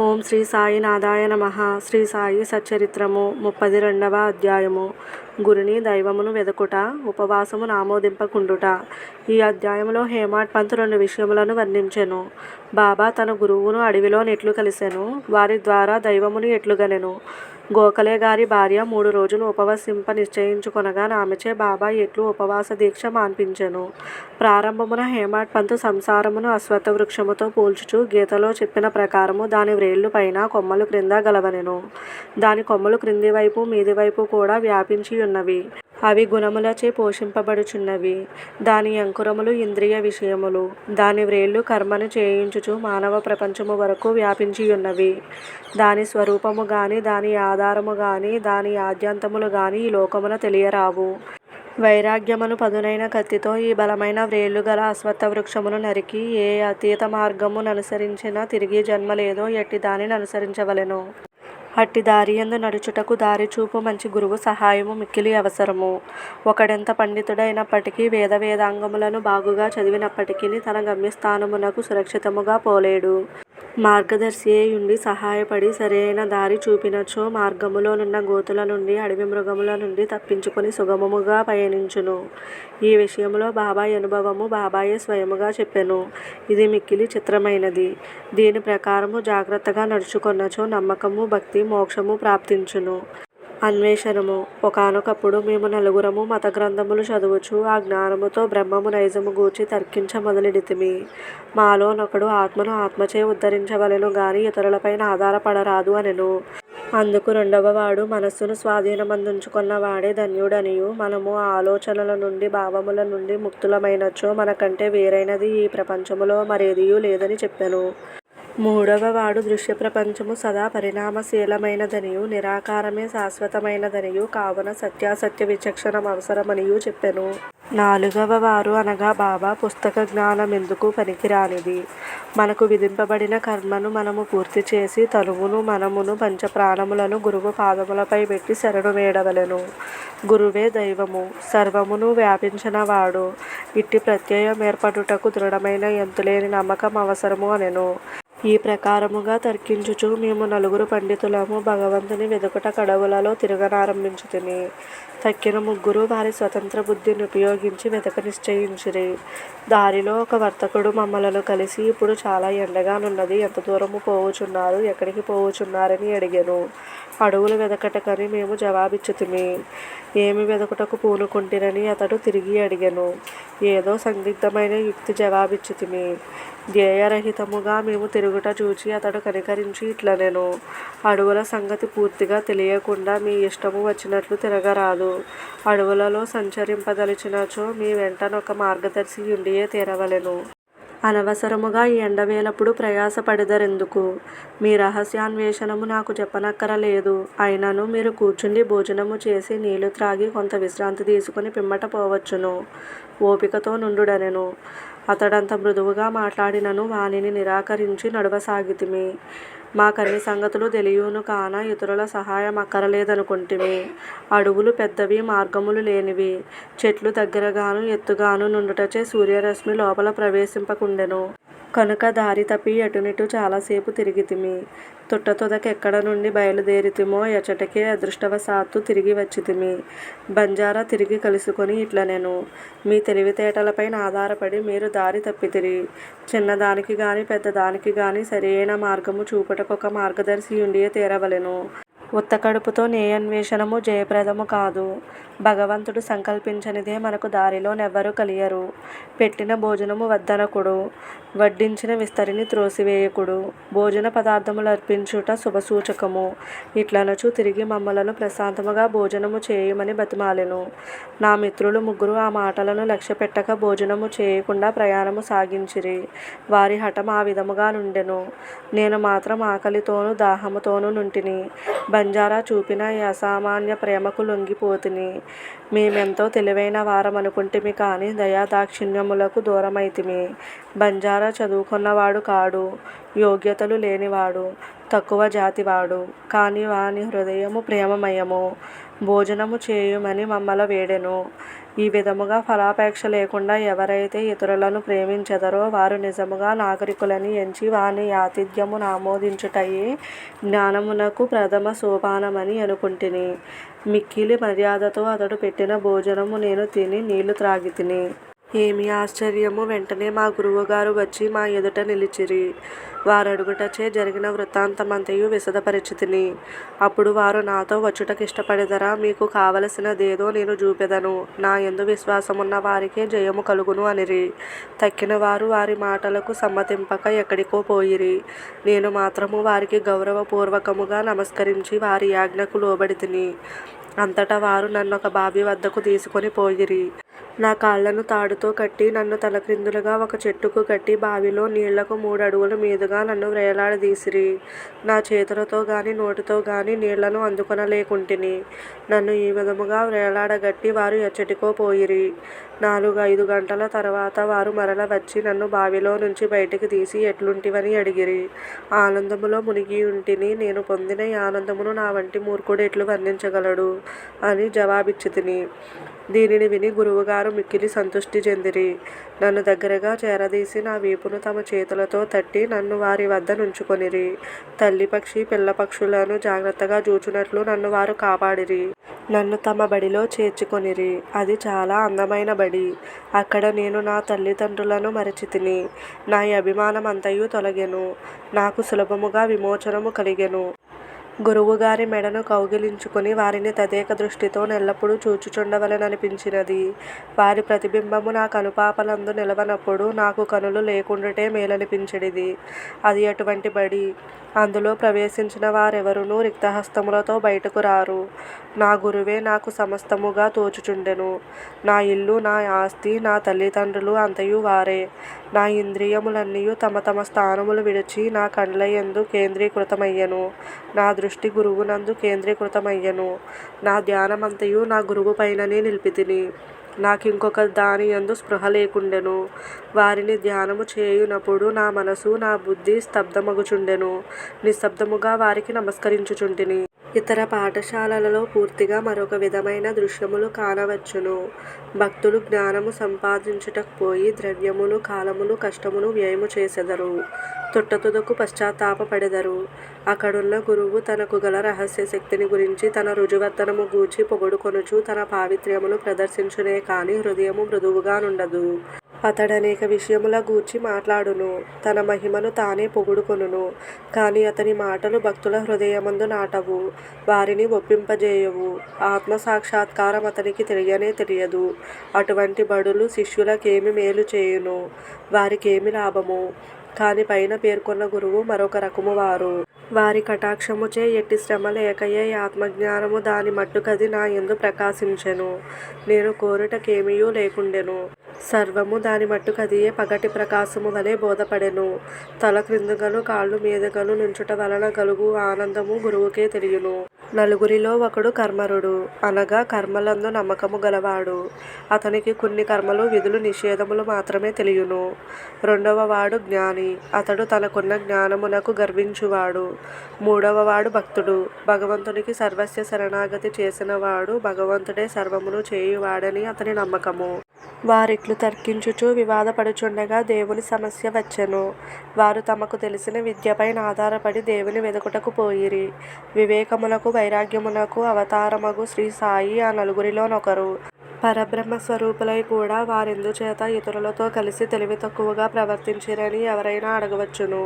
ఓం శ్రీ సాయినాథాయ నమ. శ్రీ సాయి సచ్చరిత్రము ముప్పది రెండవ అధ్యాయము. గురుని దైవమును వెదకుట ఉపవాసము నామోదింపకుండుట. ఈ అధ్యాయంలో హేమాడ్ పంత్ రెండు విషయములను వర్ణించెను. బాబా తన గురువును అడవిలో నెట్లు కలిసెను. వారి ద్వారా దైవమును ఎట్లుగనెను. గోఖలే గారి భార్య మూడు రోజులు ఉపవసింప నిశ్చయించుకొనగా ఆమెచే బాబా ఎట్లు ఉపవాస దీక్ష మాన్పించెను. ప్రారంభమున హేమాడ్ పంత్ సంసారమును అశ్వత్థ వృక్షముతో పోల్చుచు గీతలో చెప్పిన ప్రకారము దాని వ్రేళ్ళు పైన కొమ్మలు క్రింద గలవనెను. దాని కొమ్మలు క్రింది వైపు మీది వైపు కూడా వ్యాపించి ఉన్నవి అవి గుణములచే పోషింపబడుచున్నవి. దాని అంకురములు ఇంద్రియ విషయములు. దాని వ్రేళ్ళు కర్మను చేయించుచు మానవ ప్రపంచము వరకు వ్యాపించి ఉన్నవి దాని స్వరూపము గాని దాని ఆధారము గాని దాని ఆద్యంతములు గాని ఈ లోకమున తెలియరావు. వైరాగ్యమును పదునైన కత్తితో ఈ బలమైన వ్రేళ్ళు గల అశ్వత్థ వృక్షమును నరికి ఏ అతీత మార్గమును అనుసరించినా తిరిగి జన్మ లేదో ఎట్టి దానిని అనుసరించవలెను. అట్టి దారియందు నడుచుటకు దారి చూపు మంచి గురువు సహాయము మిక్కిలి అవసరము. ఒకడెంత పండితుడైనప్పటికీ వేద వేదాంగములను బాగుగా చదివినప్పటికీ తన గమ్యస్థానమునకు సురక్షితముగా పోలేడు. మార్గదర్శి అయ్యుండి సహాయపడి సరైన దారి చూపినచో మార్గములోనున్న గోతుల నుండి అడవి మృగముల నుండి తప్పించుకొని సుగమముగా పయనించును. ఈ విషయంలో బాబాయ్ అనుభవము బాబాయే స్వయముగా చెప్పెను. ఇది మిక్కిలి చిత్రమైనది. దీని ప్రకారము జాగ్రత్తగా నడుచుకొన్నచో నమ్మకము భక్తి మోక్షము ప్రాప్తించును. అన్వేషణము. ఒకానొకప్పుడు మేము నలుగురము మత గ్రంథములు చదువుచు ఆ జ్ఞానముతో బ్రహ్మము నైజము గూర్చి తర్కించ మొదలెడితిమి. మాలోనొకడు ఆత్మను ఆత్మచే ఉద్ధరించవలెను గాని ఇతరులపైన ఆధారపడరాదు అనెను. అందుకు రెండవ వాడు మనస్సును స్వాధీనమందుంచుకున్న వాడే ధన్యుడనియు. మనము ఆలోచనల నుండి భావముల నుండి ముక్తులమైనచో మనకంటే వేరైనది ఈ ప్రపంచములో మరేదియూ లేదని చెప్పెను. మూడవ వాడు దృశ్య ప్రపంచము సదా పరిణామశీలమైనదనియు నిరాకారమే శాశ్వతమైనదనియు కావున సత్యాసత్య విచక్షణ అవసరమనియు చెప్పెను. నాలుగవ వారు అనగా బాబా పుస్తక జ్ఞానం ఎందుకు పనికిరానిది. మనకు విధింపబడిన కర్మను మనము పూర్తి చేసి తనువును మనమును పంచప్రాణములను గురువు పాదములపై పెట్టి శరణు వేడవలెను గురువే దైవము సర్వమును వ్యాపించిన వాడు. ఇట్టి ప్రత్యయం ఏర్పడుటకు దృఢమైన ఎంతులేని నమ్మకం అవసరము అనెను. ఈ ప్రకారముగా తర్కించుచు మేము నలుగురు పండితులము భగవంతుని వెదుకుట కడవులలో తిరగనారంభించితిమి తక్కిన ముగ్గురు వారి స్వతంత్ర బుద్ధిని ఉపయోగించి వెతక నిశ్చయించిరి. దారిలో ఒక వర్తకుడు మమ్మలను కలిసి ఇప్పుడు చాలా ఎండగానున్నది ఎంత దూరము పోవుచున్నారు ఎక్కడికి పోవుచున్నారని అడిగాను. అడవులు వెదకటకని మేము జవాబిచ్చితిమి. ఏమి వెదకుటకు పూనుకుంటిరని అతడు తిరిగి అడిగాను. ఏదో సందిగ్ధమైన యుక్తి జవాబిచ్చుతిమి. ధ్యేయరహితముగా మేము తిరుగుట చూచి అతడు కనికరించి ఇట్లనెను. అడవుల సంగతి పూర్తిగా తెలియకుండా మీ ఇష్టము వచ్చినట్లు తిరగరాదు. అడవులలో సంచరింపదలిచినచో మీ వెంటనొక మార్గదర్శి ఉండియే తీరవలెను. అనవసరముగా ఈ ఎండవేలప్పుడు ప్రయాసపడెదరెందుకు? మీ రహస్యాన్వేషణము నాకు చెప్పనక్కరలేదు. అయినను మీరు కూర్చుండి భోజనము చేసి నీళ్ళు త్రాగి కొంత విశ్రాంతి తీసుకుని పిమ్మట పోవచ్చును. ఓపికతో నుండుడనెను. అతడంత మృదువుగా మాట్లాడినను వానిని నిరాకరించి నడవసాగితిమి. మాకన్ని సంగతులు తెలియును కాన ఇతరుల సహాయం అక్కరలేదనుకొంటిమి. అడవులు పెద్దవి మార్గములు లేనివి. చెట్లు దగ్గరగాను ఎత్తుగాను నుండుటచే సూర్యరశ్మి లోపల ప్రవేశింపకుండెను. కనుక దారి తప్పి అటునిటు చాలాసేపు తిరిగితిమి. తుట్టతుదకెక్కడ నుండి బయలుదేరితిమో ఎచటకే అదృష్టవశాత్తు తిరిగి వచ్చితిమి. బంజారా తిరిగి కలుసుకొని ఇట్ల నేను. మీ తెలివితేటలపైన ఆధారపడి మీరు దారి తప్పితిరి. చిన్నదానికి గాని పెద్దదానికి గాని సరియైన మార్గము చూపుటకొక మార్గదర్శి ఉండియే తీరవలెను. ఉత్త కడుపుతో నేయన్వేషణము జయప్రదము కాదు. భగవంతుడు సంకల్పించనిదే మనకు దారిలో నెవ్వరు కలియరు. పెట్టిన భోజనము వద్దనకుడు వడ్డించిన విస్తరిని త్రోసివేయకుడు. భోజన పదార్థములు అర్పించుట శుభసూచకము. ఇట్లనచు తిరిగి మమ్మలను ప్రశాంతముగా భోజనము చేయమని బతిమాలెను. నా మిత్రులు ముగ్గురు ఆ మాటలను లక్ష్యపెట్టక భోజనము చేయకుండా ప్రయాణము సాగించిరి. వారి హఠం ఆ విధముగా నుండెను. నేను మాత్రం ఆకలితోనూ దాహముతోనూ నుంటిని. బంజారా చూపిన ఈ అసామాన్య ప్రేమకు లొంగిపోతిని. మేమెంతో తెలివైన వారమనుకుంటిమి కాని దయాదాక్షిణ్యములకు దూరమైతిమి. బంజారా చదువుకున్నవాడు కాడు యోగ్యతలు లేనివాడు తక్కువ జాతివాడు. కాని వాని హృదయము ప్రేమమయము. భోజనము చేయుమని మమ్మల వేడెను. ఈ విధముగా ఫలాపేక్ష లేకుండా ఎవరైతే ఇతరులను ప్రేమించెదరో వారు నిజముగా నాగరికులని ఎంచి వాని ఆతిథ్యము ఆమోదించుటయే జ్ఞానమునకు ప్రథమ సోపానమని అనుకుంటిని. మిక్కిలి మర్యాదతో అతడు పెట్టిన భోజనము నేను తిని నీళ్ళు త్రాగితిని. ఏమి ఆశ్చర్యము. వెంటనే మా గురువుగారు వచ్చి మా ఎదుట నిలిచిరి. వారడుగుటచే జరిగిన వృత్తాంతమంతయు విశదపరిచితిని. అప్పుడు వారు నాతో వచ్చుటకిష్టపడెదరా? మీకు కావలసినదేదో నేను చూపెదను నా ఎందు విశ్వాసమున్న వారికే జయము కలుగును అనిరి. తక్కిన వారు వారి మాటలకు సమ్మతింపక ఎక్కడికో పోయిరి. నేను మాత్రము వారికి గౌరవపూర్వకముగా నమస్కరించి వారి యాజ్ఞకు లోబడి తిని అంతటా వారు నన్ను ఒక బావి వద్దకు తీసుకొని పోయిరి. నా కాళ్ళను తాడుతో కట్టి నన్ను తలక్రిందులుగా ఒక చెట్టుకు కట్టి బావిలో నీళ్ళకు మూడడుగుల మీదుగా నన్ను వ్రేలాడదీసిరి నా చేతులతో గాని నోటితో గాని నీళ్ళను అందుకొనలేకుంటిని. నన్ను ఈ విధముగా వ్రేలాడగట్టి వారు ఎచ్చటికో పోయిరి. నాలుగు ఐదు గంటల తర్వాత వారు మరల వచ్చి నన్ను బావిలో నుంచి బయటికి తీసి ఎట్లుంటివని అడిగిరి. ఆనందములో మునిగి ఉంటిని నేను పొందిన ఈ ఆనందమును నా వంటి మూర్ఖుడు ఎట్లు వర్ణించగలడు? అని జవాబిచ్చితిని. దీనిని విని గురువుగారు మిక్కిలి సంతృష్టి చెందిరి. నన్ను దగ్గరగా చేరదీసి నా వీపును తమ చేతులతో తట్టి నన్ను వారి వద్ద నుంచుకొనిరి. తల్లి పక్షి పిల్ల పక్షులను జాగ్రత్తగా చూచునట్లు నన్ను వారు కాపాడిరి. నన్ను తమ బడిలో చేర్చుకొనిరి. అది చాలా అందమైన బడి. అక్కడ నేను నా తల్లిదండ్రులను మరచితిని. నా ఈ అభిమానం అంతయు తొలగెను. నాకు సులభముగా విమోచనము కలిగెను. గురువుగారి మెడను కౌగిలించుకుని వారిని తదేక దృష్టితో నెల్లప్పుడూ చూచుచుండవలెననిపించినది. వారి ప్రతిబింబము నా కనుపాపలందు నిలవనప్పుడు నాకు కనులు లేకుండుటే మేలనిపించడిది. అది అటువంటి బడి. అందులో ప్రవేశించిన వారెవరునూ రిక్తహస్తములతో బయటకు రారు. నా గురువే నాకు సమస్తముగా తోచుచుండెను. నా ఇల్లు నా ఆస్తి నా తల్లిదండ్రులు అంతయు వారే. నా ఇంద్రియములన్నీ తమ తమ స్థానములు విడిచి నా కండ్లయందు కేంద్రీకృతమయ్యెను. నా దృష్టి గురువునందు కేంద్రీకృతమయ్యెను. నా ధ్యానమంతయు నా గురువు పైననే నిలిపితిని. నాకింకొక దాని యందు స్పృహ లేకుండెను. వారిని ధ్యానము చేయునప్పుడు నా మనసు నా బుద్ధి స్తబ్దమగుచుండెను. నిశ్శబ్దముగా వారికి నమస్కరించుచుంటిని. ఇతర పాఠశాలలలో పూర్తిగా మరొక విధమైన దృశ్యములు కానవచ్చును. భక్తులు జ్ఞానము సంపాదించుటకు పోయి ద్రవ్యమును కాలమును కష్టమును వ్యయము చేసెదరు. తుట్టతుదకు పశ్చాత్తాపపడెదరు. అక్కడున్న గురువు తనకు గల రహస్య శక్తిని గురించి తన రుజువర్తనము గూర్చి పొగడుకొనుచు తన పావిత్ర్యమును ప్రదర్శించునే కాని హృదయము మృదువుగా నుండదు అతడనేక విషయముల గూర్చి మాట్లాడును. తన మహిమను తానే పొగుడుకొనును. కానీ అతని మాటలు భక్తుల హృదయమందు నాటవు. వారిని ఒప్పింపజేయవు. ఆత్మ సాక్షాత్కారం అతనికి తెలియనే తెలియదు. అటువంటి బడులు శిష్యులకేమి మేలు చేయును? వారికేమి లాభము? కాని పైన పేర్కొన్న గురువు మరొక రకము వారు వారి కటాక్షముచే ఎట్టి శ్రమ లేకయే ఆత్మజ్ఞానము దాని మట్టుకది నా ఎందు ప్రకాశించెను. నేను కోరుటకేమియూ లేకుండెను. సర్వము దాని మట్టుకదియే పగటి ప్రకాశము వలె బోధపడెను. తల క్రిందుగను కాళ్ళు మీదగను నుంచుట వలన గలుగు ఆనందము గురువుకే తెలియను. నలుగురిలో ఒకడు కర్మరుడు. అనగా కర్మలందు నమ్మకము గలవాడు. అతనికి కొన్ని కర్మలు విధులు నిషేధములు మాత్రమే తెలియును. రెండవ వాడు జ్ఞాని. అతడు తనకున్న జ్ఞానమునకు గర్వించువాడు. మూడవ వాడు భక్తుడు. భగవంతునికి సర్వస్య శరణాగతి చేసిన వాడు భగవంతుడే సర్వమును చేయువాడని అతని నమ్మకము. వారిట్లు తర్కించుచు వివాదపడుచుండగా దేవుని సమస్య వచ్చెను. వారు తమకు తెలిసిన విద్యపైన ఆధారపడి దేవుని వెదుకుటకు పోయిరి. వివేకమునకు వైరాగ్యమునకు అవతారమగు శ్రీ సాయి ఆ నలుగురిలోనొకరు. పరబ్రహ్మ స్వరూపులై కూడా వారెందుచేత ఇతరులతో కలిసి తెలివి తక్కువగా ప్రవర్తించిరని ఎవరైనా అడగవచ్చును.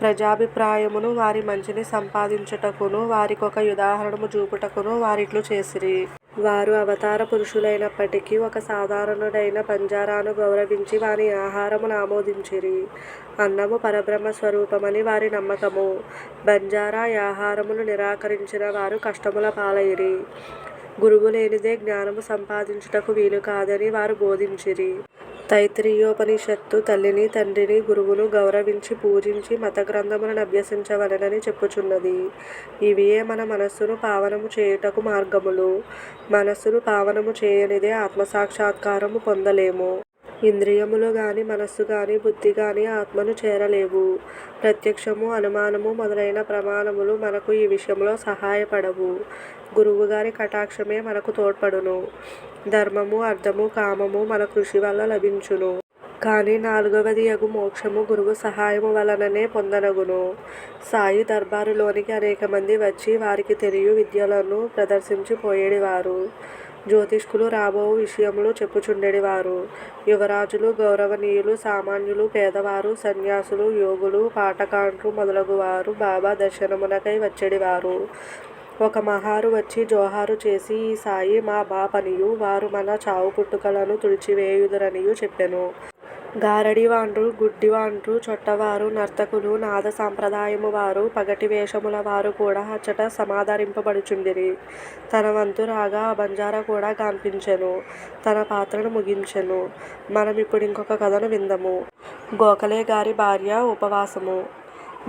ప్రజాభిప్రాయమును వారి మంచిని సంపాదించుటకును వారికొక ఉదాహరణము చూపుటకును వారిట్లు చేసిరి. వారు అవతార పురుషులైనప్పటికీ ఒక సాధారణుడైన బంజారాను గౌరవించి వాని ఆహారమును ఆమోదించిరి అన్నము పరబ్రహ్మ స్వరూపమని వారి నమ్మకము. బంజారా ఆహారమును నిరాకరించిన వారు కష్టముల పాలైరి. గురువు లేనిదే జ్ఞానము సంపాదించుటకు వీలు కాదని వారు బోధించిరి. తైత్రీయోపనిషత్తు తల్లిని తండ్రిని గురువును గౌరవించి పూజించి మత గ్రంథములను అభ్యసించవలెనని చెప్పుచున్నది. ఇవియే మన మనస్సును పావనము చేయుటకు మార్గములు. మనస్సును పావనము చేయనిదే ఆత్మసాక్షాత్కారము పొందలేము. ఇంద్రియములు గాని మనస్సు గాని బుద్ధి గాని ఆత్మను చేరలేవు. ప్రత్యక్షము అనుమానము మొదలైన ప్రమాణములు మనకు ఈ విషయంలో సహాయపడవు. గురువుగారి కటాక్షమే మనకు తోడ్పడును. ధర్మము అర్థము కామము మన కృషి వల్ల లభించును. కానీ నాలుగవది యగు మోక్షము గురువు సహాయము వలననే పొందనగును. సాయి దర్బారులోనికి అనేక మంది వచ్చి వారికి తెలియ విద్యలను ప్రదర్శించి పోయేడివారు. జ్యోతిష్కులు రాబో విషయములు చెప్పుచుండేవారు యువరాజులు గౌరవనీయులు సామాన్యులు పేదవారు సన్యాసులు యోగులు పాటకాంట్లు మొదలగువారు బాబా దర్శనమునకై వచ్చేడివారు. ఒక మహారు వచ్చి జోహారు చేసి ఈ సాయి మా బాపనియు వారు మన చావు పుట్టుకలను తుడిచివేయుదురనియు చెప్పెను. గారడివాండ్రు గుడ్డివాండ్రు చొట్టవారు నర్తకులు నాద సాంప్రదాయము వారు పగటి వేషముల వారు కూడా అచ్చట సమాదరింపబడుచుండిరి. తన వంతు రాగా ఆ బంజారా కూడా కనిపించెను తన పాత్రను ముగించెను. మనం ఇప్పుడు ఇంకొక కథను విందము. గోఖలే గారి భార్య ఉపవాసము.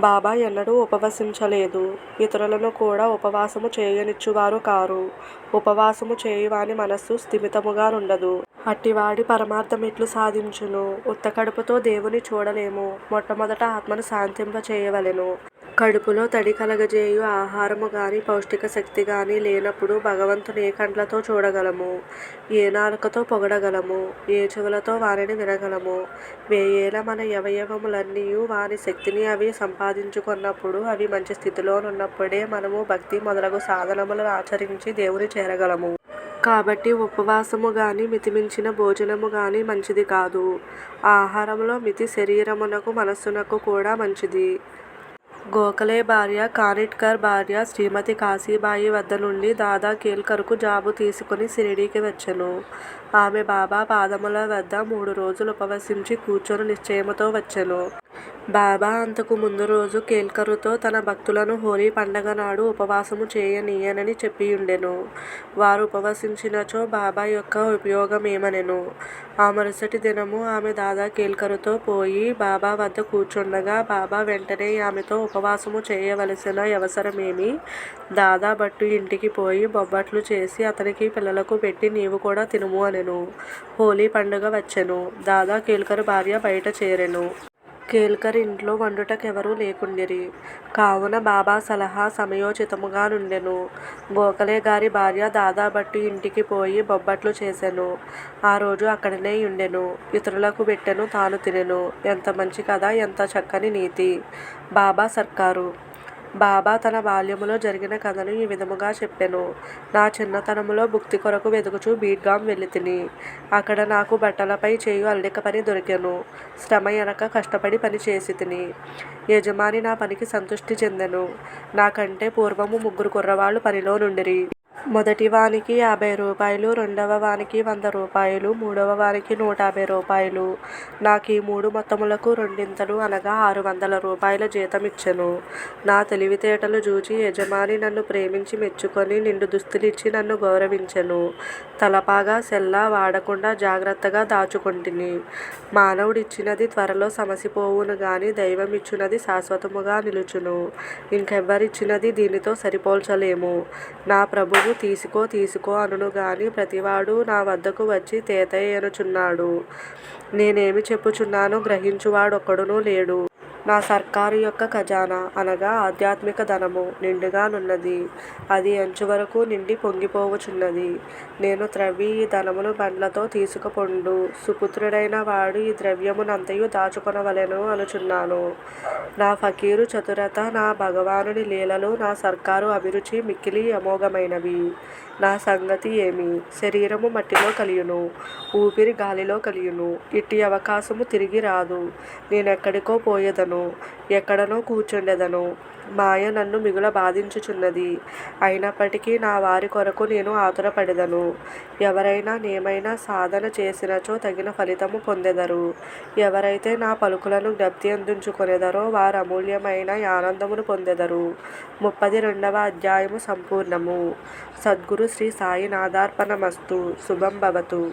బాబా ఎన్నడూ ఉపవసించలేదు. ఇతరులను కూడా ఉపవాసము చేయనిచ్చువారు కారు. ఉపవాసము చేయువాని మనస్సు స్థిమితముగా నుండదు. అట్టివాడి పరమార్థమిట్లు సాధించును. ఉత్త కడుపుతో దేవుని చూడలేము. మొట్టమొదట ఆత్మను శాంతింప చేయవలెను కడుపులో తడి కలగజేయు ఆహారము గాని పౌష్టిక శక్తి గాని లేనప్పుడు భగవంతుని ఏ కండ్లతో చూడగలము? ఏ నాలుకతో పొగడగలము? ఏ చెవులతో వారిని వినగలము? వేయేల మన అవయవములన్నీ వారి శక్తిని అవి సంపాదించుకున్నప్పుడు అవి మంచి స్థితిలోనున్నప్పుడే మనము భక్తి మొదలగు సాధనములను ఆచరించి దేవుని చేరగలము. కాబట్టి ఉపవాసము కానీ మితిమించిన భోజనము కానీ మంచిది కాదు. ఆహారములో మితి శరీరమునకు మనస్సునకు కూడా మంచిది. గోఖలే భార్య కానిట్కర్ భార్య శ్రీమతి కాశీబాయి వద్ద నుండి దాదా కేల్కర్కు జాబు తీసుకుని షిరిడీకి వచ్చెను. ఆమె బాబా పాదముల వద్ద మూడు రోజులు ఉపవసించి కూర్చొని నిశ్చయముతో వచ్చెను. బాబా అంతకు ముందు రోజు కేల్కరుతో తన భక్తులను హోలీ పండగ నాడు ఉపవాసము చేయనీయనని చెప్పియుండెను. వారు ఉపవసించినచో బాబా యొక్క ఉపయోగమేమనెను. ఆ మరుసటి దినము ఆమె దాదా కేల్కరుతో పోయి బాబా వద్ద కూర్చుండగా బాబా వెంటనే ఆమెతో ఉపవాసము చేయవలసిన అవసరమేమి దాదా భట్టు ఇంటికి పోయి బొబ్బట్లు చేసి అతనికి పిల్లలకు పెట్టి నీవు కూడా తినుము అనెను. హోలీ పండుగ వచ్చెను. దాదా కేల్కరు భార్య బయట చేరెను. కేల్కర్ ఇంట్లో వండుటకెవరూ లేకుండిరి. కావున బాబా సలహా సమయోచితముగా నుండెను. గోఖలే గారి భార్య దాదా ఇంటికి పోయి బొబ్బట్లు చేసెను. ఆ రోజు అక్కడనే ఉండెను ఇతరులకు పెట్టెను తాను తినెను. ఎంత మంచి కథ ఎంత చక్కని నీతి. బాబా సర్కారు. బాబా తన బాల్యములో జరిగిన కథను ఈ విధముగా చెప్పెను. నా చిన్నతనములో భుక్తి కొరకు వెదుకుచు బీడ్గాం వెళ్ళితిని. అక్కడ నాకు బట్టలపై చేయు అల్లిక పని దొరికెను. శ్రమ ఎనక కష్టపడి పని చేసి తిని యజమాని నా పనికి సంతృష్టి చెందెను. నాకంటే పూర్వము ముగ్గురు కుర్రవాళ్ళు పనిలో నుండిరి. మొదటి వానికి యాభై రూపాయలు రెండవ వానికి వంద రూపాయలు మూడవ వానికి నూట యాభై రూపాయలు. నాకు ఈ మూడు మొత్తములకు రెండింతలు అనగా ఆరు వందల రూపాయల జీతం ఇచ్చెను. నా తెలివితేటలు చూచి యజమాని నన్ను ప్రేమించి మెచ్చుకొని నిండు దుస్తులిచ్చి నన్ను గౌరవించెను. తలపాగా సెల్లా వాడకుండా జాగ్రత్తగా దాచుకొంటిని. మానవుడిచ్చినది త్వరలో సమసిపోవును గాని దైవమిచ్చునది శాశ్వతముగా నిలుచును. ఇంకెవ్వరిచ్చినది దీనితో సరిపోల్చలేము. నా ప్రభు నీవు తీసుకో తీసుకో అనును గాని ప్రతివాడు నా వద్దకు వచ్చి తేతయ్యనుచున్నాడు. నేనేమి చెప్పుచున్నానో గ్రహించువాడొక్కడునూ లేడు. నా సర్కారు యొక్క ఖజానా అనగా ఆధ్యాత్మిక ధనము నిండుగానున్నది. అది అంచు వరకు నిండి పొంగిపోవుచున్నది నేను త్రవ్వి ఈ ధనమును బండ్లతో తీసుకుపొండు సుపుత్రుడైన వాడు ఈ ద్రవ్యమునంతయు దాచుకొనవలెను అనుచున్నాను. నా ఫకీరు చతురత నా భగవానుని లీలలు నా సర్కారు అభిరుచి మిక్కిలి అమోఘమైనవి. నా సంగతి ఏమి? శరీరము మట్టిలో కలియును ఊపిరి గాలిలో కలియును. ఇట్టి అవకాశము తిరిగి రాదు. నేనెక్కడికో పోయేదను. ఎక్కడనో కూర్చుండెదను. మాయ నన్ను మిగుల బాధించుచున్నది. అయినప్పటికీ నా వారి కొరకు నేను ఆతురపడెదను. ఎవరైనా నేమైనా సాధన చేసినచో తగిన ఫలితము పొందెదరు. ఎవరైతే నా పలుకులను జ్ఞప్తి అందించుకొనెదరో వారు అమూల్యమైన ఆనందమును పొందెదరు. ముప్పది రెండవ అధ్యాయము సంపూర్ణము. సద్గురు శ్రీ సాయినాథార్పణమస్తు. శుభం భవతు.